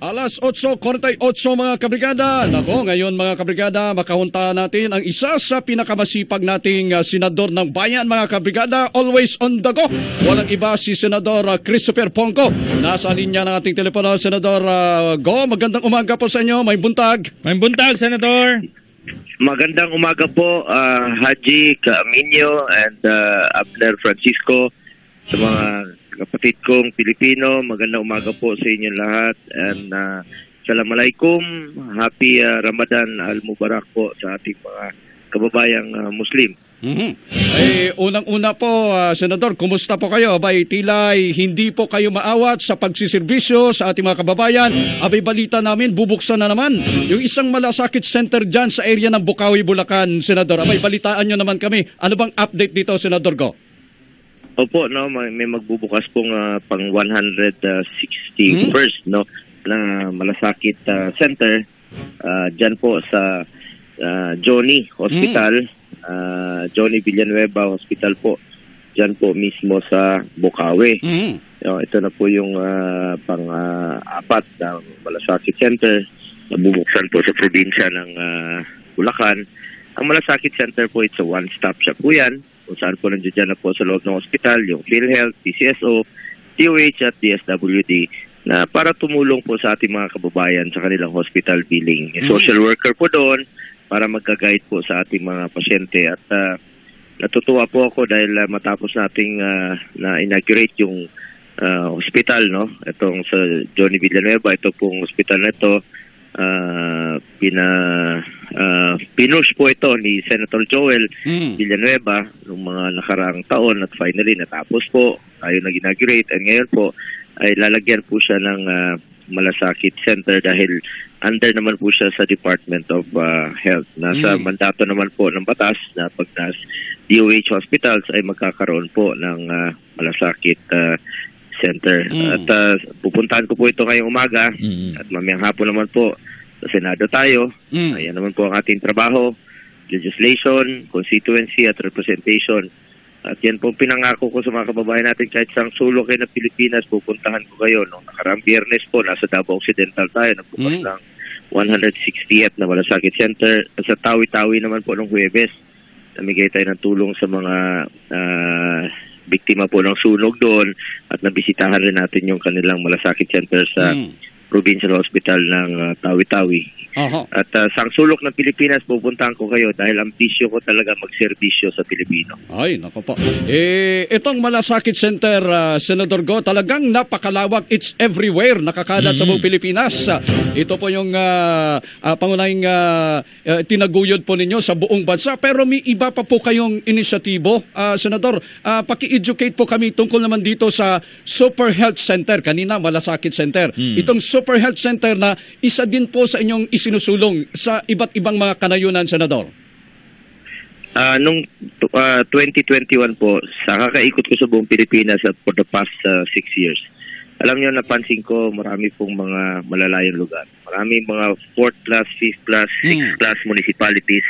Alas 8.48 mga kabrigada. Nako, ngayon mga kabrigada, makahunta natin ang isa sa pinakamasipag nating uh, senador ng bayan mga kabrigada. Always on the go. Walang iba si Senador uh, Christopher Ponco. Nasa linya ng ating telepono, Senador uh, Go. Magandang umaga po sa inyo. May buntag. May buntag, Senator. Magandang umaga po, ah, Haji Caaminio and uh, Abner Francisco sa mga kapatid kong Pilipino. Magandang umaga po sa inyo lahat and uh, Assalamualaikum. Happy ah, Ramadan Al-Mubarak po sa ating mga kababayang ah, Muslim. Mhm. Eh, unang-una po, uh, Senador, kumusta po kayo? Abay, tilay, hindi po kayo maawat sa pagsiservisyo sa ating mga kababayan. Abay, balita namin, bubuksan na naman yung isang malasakit center dyan sa area ng Bukawi, Bulacan, Senador. Abay, balitaan nyo naman kami. Ano bang update dito, Senador Go? Opo, no, may, may magbubukas pong ah, pang 161st no na malasakit ah, center ah, diyan po sa ah, Johnny Hospital, ah, Johnny Villanueva Hospital po. Diyan po mismo sa Bukawi. Mhm. No, ito na po yung ah, pang ah, apat na malasakit center na bubuksan po sa probinsya ng ah, Bulacan. Ang malasakit center po, it's a one-stop shop po yan. Kung saan po nandiyan na po sa loob ng ospital, yung PhilHealth, PCSO, DOH at DSWD na para tumulong po sa ating mga kababayan sa kanilang hospital billing. Yung social worker po doon para magka-guide po sa ating mga pasyente at ah, natutuwa po ako dahil ah, matapos nating ah, na-inaugurate yung ah, hospital, no? Itong sa Johnny Villanueva, ito pong hospital na ito, ah, pina, ah, pinush po ito ni Senator Joel Mhm. Villanueva noong mga nakaraang taon at finally natapos po, tayo nag-inaugurate and ngayon po ay lalagyan po siya ng ah, malasakit center dahil under naman po siya sa Department of ah, Health. Nasa Mm. mandato naman po ng batas na pag nas DOH hospitals ay magkakaroon po ng ah, malasakit ah, center. Mm. At ah, pupuntahan ko po ito ngayong umaga Mm. at mamayang hapon naman po sa Senado tayo. Mm. Ayan naman po ang ating trabaho, legislation, constituency at representation. At yan po ang pinangako ko sa mga kababayan natin kahit sa sulok kayo ng Pilipinas, pupuntahan ko kayo. Nung nakaraang biyernes po, nasa Davao Occidental tayo, nagbukas Mm. ng 160th na Malasakit Center. At sa Tawi-Tawi naman po nung Huwebes, namigay tayo ng tulong sa mga ah, biktima po ng sunog doon at nabisitahan rin natin yung kanilang Malasakit Center sa Mm. Provincial Hospital ng ah, Tawi-Tawi. Aha. At uh, sa sulok ng Pilipinas, pupuntahan ko kayo dahil ang bisyo ko talaga magserbisyo sa Pilipino. Ay, nako po. Eh, itong Malasakit Center, ah, Senador Go, talagang napakalawak. It's everywhere. Nakakalat sa buong Pilipinas. Ah, ito po yung ah, ah, pangunahing ah, ah, tinaguyod po ninyo sa buong bansa. Pero may iba pa po kayong inisyatibo. Ah, Senador, ah, paki-educate po kami tungkol naman dito sa Super Health Center. Kanina, Malasakit Center. Itong Super Health Center na isa din po sa inyong isinusulong sa iba't ibang mga kanayunan, Senador. Ah, nung uh, 2021 po, sa kakaikot ko sa buong Pilipinas at for the past uh, six years, alam niyo, napansin ko marami pong mga malalayong lugar. Marami mga fourth class, fifth class, sixth Hmm. class municipalities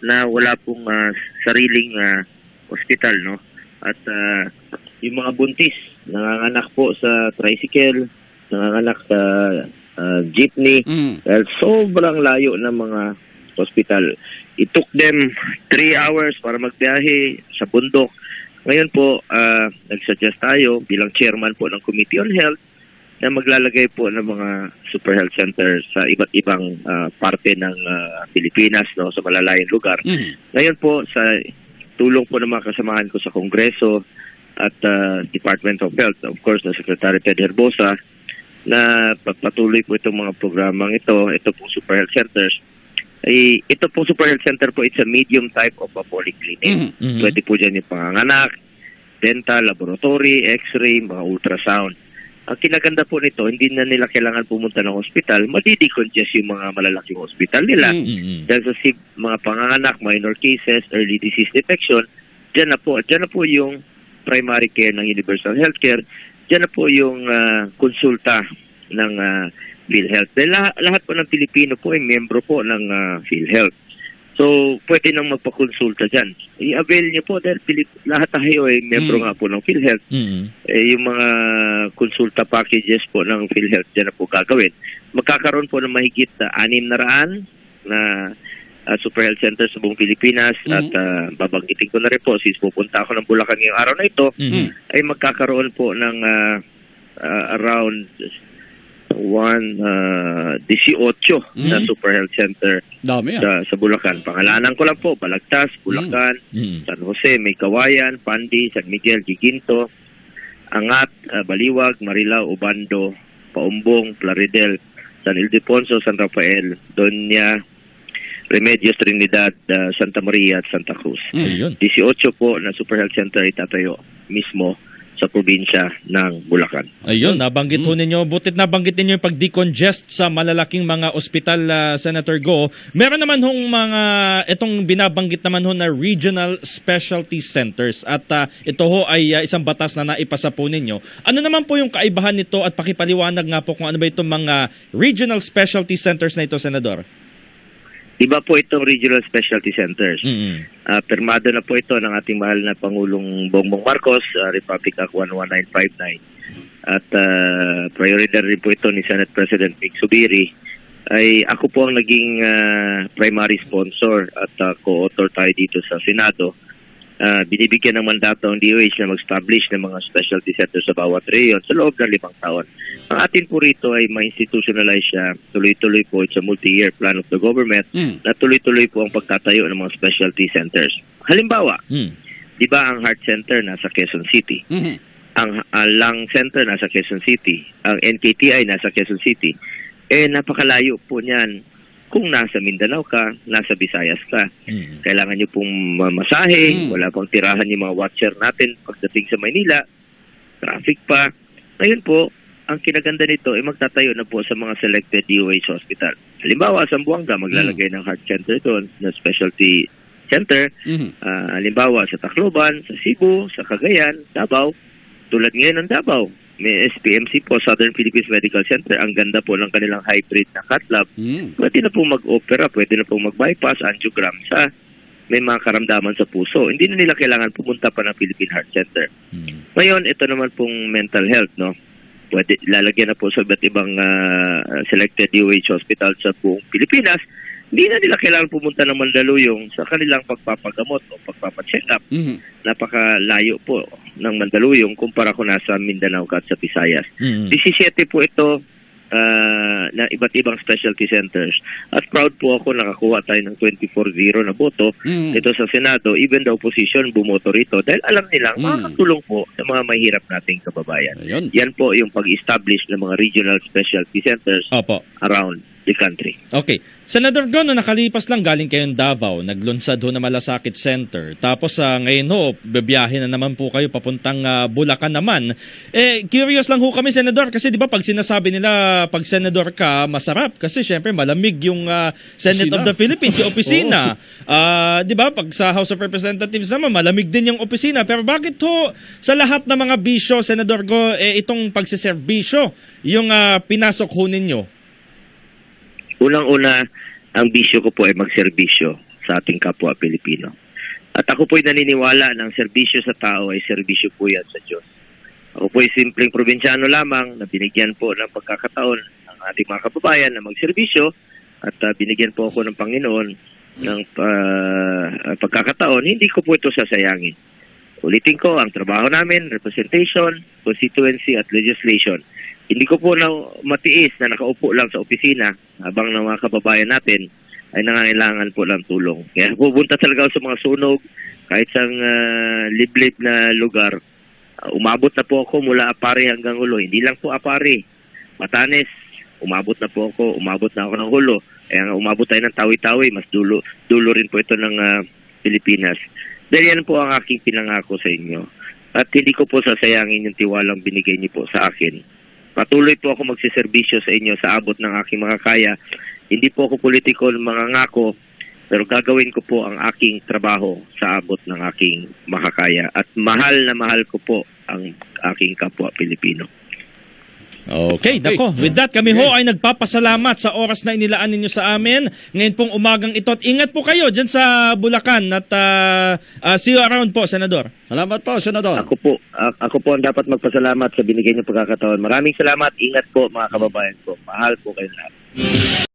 na wala pong ah, sariling ah, hospital, no? At ah, yung mga buntis, nanganganak po sa tricycle, nanganganak sa ah, jeepney, Mm. dahil sobrang layo ng mga hospital. It took them three hours para magbiyahe sa bundok. Ngayon po, ah, nag-suggest tayo bilang chairman po ng Committee on Health na maglalagay po ng mga super health center sa iba't ibang ah, parte ng ah, Pilipinas, no, sa malalayong lugar. Mm. Ngayon po, sa tulong po ng mga kasamahan ko sa Kongreso at ah, Department of Health, of course, na Secretary Ted Herbosa, na pagpatuloy po itong mga programang ito, ito pong Super Health Centers, ay ito pong Super Health Center po, it's a medium type of a polyclinic. Mhm. Mhm. Pwede po dyan yung panganganak, dental, laboratory, x-ray, mga ultrasound. Ang kinaganda po nito, hindi na nila kailangan pumunta ng hospital, madidecongest yung mga malalaking hospital nila. Mm. Mm. Dahil sa si- mga panganganak, minor cases, early disease detection, dyan na po, dyan na po yung primary care ng universal healthcare, dyan na po yung ah, konsulta ng ah, PhilHealth. Dahil lahat, lahat po ng Pilipino po ay membro po ng ah, PhilHealth. So, pwede nang magpakonsulta dyan. I-avail niyo po dahil Pilip, lahat tayo ay membro Mm. nga po ng PhilHealth. Mm. Eh, yung mga konsulta packages po ng PhilHealth dyan na po gagawin. magkakaroon po ng mahigit na anim na raan na ah, super health center sa buong Pilipinas Mhm. at ah, babanggitin ko na rin po since pupunta ako ng Bulacan ngayong araw na ito Mhm. ay magkakaroon po ng ah, ah, around 1 uh, 18 na super health center Dami sa, sa Bulacan. Pangalanan ko lang po, Balagtas, Bulacan, Mhm. San Jose, May Kawayan, Pandi, San Miguel, Giginto, Angat, ah, Baliwag, Marilao, Ubando, Paumbong, Plaridel, San Ildefonso, San Rafael, Doña, Remedios, Trinidad, ah, Santa Maria at Santa Cruz. Mm. Ayun. 18 po na Super Health Center itatayo mismo sa probinsya ng Bulacan. Ayun, nabanggit ho ninyo, butit nabanggit ninyo yung pag-decongest sa malalaking mga ospital, ah, Senator Go. Meron naman hong mga, itong binabanggit naman ho na regional specialty centers at ah, ito ho ay ah, isang batas na naipasa po ninyo. Ano naman po yung kaibahan nito at pakipaliwanag nga po kung ano ba itong mga regional specialty centers na ito, Senador? Iba po itong regional specialty centers. Mm-mm. Ah, permado na po ito ng ating mahal na Pangulong Bongbong Marcos, ah, Republic Act 11959. At uh, priority rin po ito ni Senate President Vic Subiri. Ay ako po ang naging ah, primary sponsor at ah, co-author tayo dito sa Senado. Ah, binibigyan ng mandato ang DOH na mag-establish ng mga specialty centers sa bawat reyon sa loob ng limang taon. Ang atin po rito ay ma-institutionalize siya, tuloy-tuloy po sa multi-year plan of the government Mm. na tuloy-tuloy po ang pagtatayo ng mga specialty centers. Halimbawa, Mm. di ba ang heart center nasa Quezon City? Mhm. Ang uh, lung center nasa Quezon City? Ang NKTI nasa Quezon City? Eh, napakalayo po niyan. Kung nasa Mindanao ka, nasa Visayas ka. Mm. Kailangan nyo pong mamasahe, Mm. wala pang tirahan yung mga watcher natin pagdating sa Maynila. Traffic pa. Ngayon po, ang kinaganda nito ay magtatayo na po sa mga selected DOH hospital. Halimbawa, sa Buanga, maglalagay ng heart center doon na specialty center. Mhm. Ah, halimbawa, sa Tacloban, sa Cebu, sa Cagayan, Davao. Tulad ngayon ng Davao, may SPMC po, Southern Philippines Medical Center. Ang ganda po ng kanilang hybrid na cath lab. Mm. Pwede na po mag-opera, pwede na po mag-bypass, angiogram sa may mga karamdaman sa puso. Hindi na nila kailangan pumunta pa ng Philippine Heart Center. Mm. Ngayon, ito naman pong mental health, no? Pwede, lalagyan na po sa iba't ibang ah, selected DOH hospital sa buong Pilipinas. Hindi na nila kailangan pumunta ng Mandaluyong sa kanilang pagpapagamot o pagpapacheck up. Mhm. Napakalayo po ng Mandaluyong kumpara kung nasa Mindanao at sa Visayas. Mm. 17 po ito ah, na iba't ibang specialty centers. At proud po ako nakakuha tayo ng 24-0 na boto Mm. ito sa Senado, even the opposition bumoto rito dahil alam nilang Mm. makakatulong po sa mga mahirap nating kababayan. Ayun. Yan po yung pag-establish ng mga regional specialty centers Opo. around the country. Okay. Senador Gono, nakalipas lang galing kayong Davao, naglunsad ho na Malasakit Center. Tapos sa ngayon ho, bibiyahe na naman po kayo papuntang ah, Bulacan naman. Eh, curious lang ho kami, Senador, kasi di ba pag sinasabi nila, pag Senador ka, masarap. Kasi syempre malamig yung ah, Senate Opisina. of the Philippines, yung opisina. Ah, di ba, pag sa House of Representatives naman, malamig din yung opisina. Pero bakit ho, sa lahat ng mga bisyo, Senador Go, eh, itong pagsiservisyo, yung ah, pinasok ho ninyo? Unang-una, ang bisyo ko po ay magserbisyo sa ating kapwa Pilipino. At ako po ay naniniwala ng serbisyo sa tao ay serbisyo po yan sa Diyos. Ako po ay simpleng probinsyano lamang na binigyan po ng pagkakataon ng ating mga kababayan na magserbisyo at ah, binigyan po ako ng Panginoon ng ah, pagkakataon. Hindi ko po ito sasayangin. Ulitin ko, ang trabaho namin, representation, constituency at legislation. Hindi ko po na matiis na nakaupo lang sa opisina habang ng mga kababayan natin ay nangangailangan po ng tulong. Kaya pupunta talaga ako sa mga sunog, kahit sa ah, liblib na lugar. Ah, umabot na po ako mula Apari hanggang Hulo. Hindi lang po Apari. Matanes, umabot na po ako. Umabot na ako ng Hulo. Kaya nga umabot tayo ng Tawi-Tawi. Mas dulo, dulo rin po ito ng ah, Pilipinas. Dahil yan po ang aking pinangako sa inyo. At hindi ko po sasayangin yung tiwalang binigay niyo po sa akin. Patuloy po ako magsiservisyo sa inyo sa abot ng aking mga kaya. Hindi po ako politiko ng mga ngako, pero gagawin ko po ang aking trabaho sa abot ng aking makakaya. At mahal na mahal ko po ang aking kapwa Pilipino. Okay, dako. With that, kami ho ay nagpapasalamat sa oras na inilaan ninyo sa amin. Ngayon pong umagang ito. At ingat po kayo dyan sa Bulacan. At ah, ah, see you around po, Senador. Salamat po, Senador. Ako po, a- ako po ang dapat magpasalamat sa binigay niyong pagkakataon. Maraming salamat. Ingat po mga kababayan ko. Mahal po kayo lahat.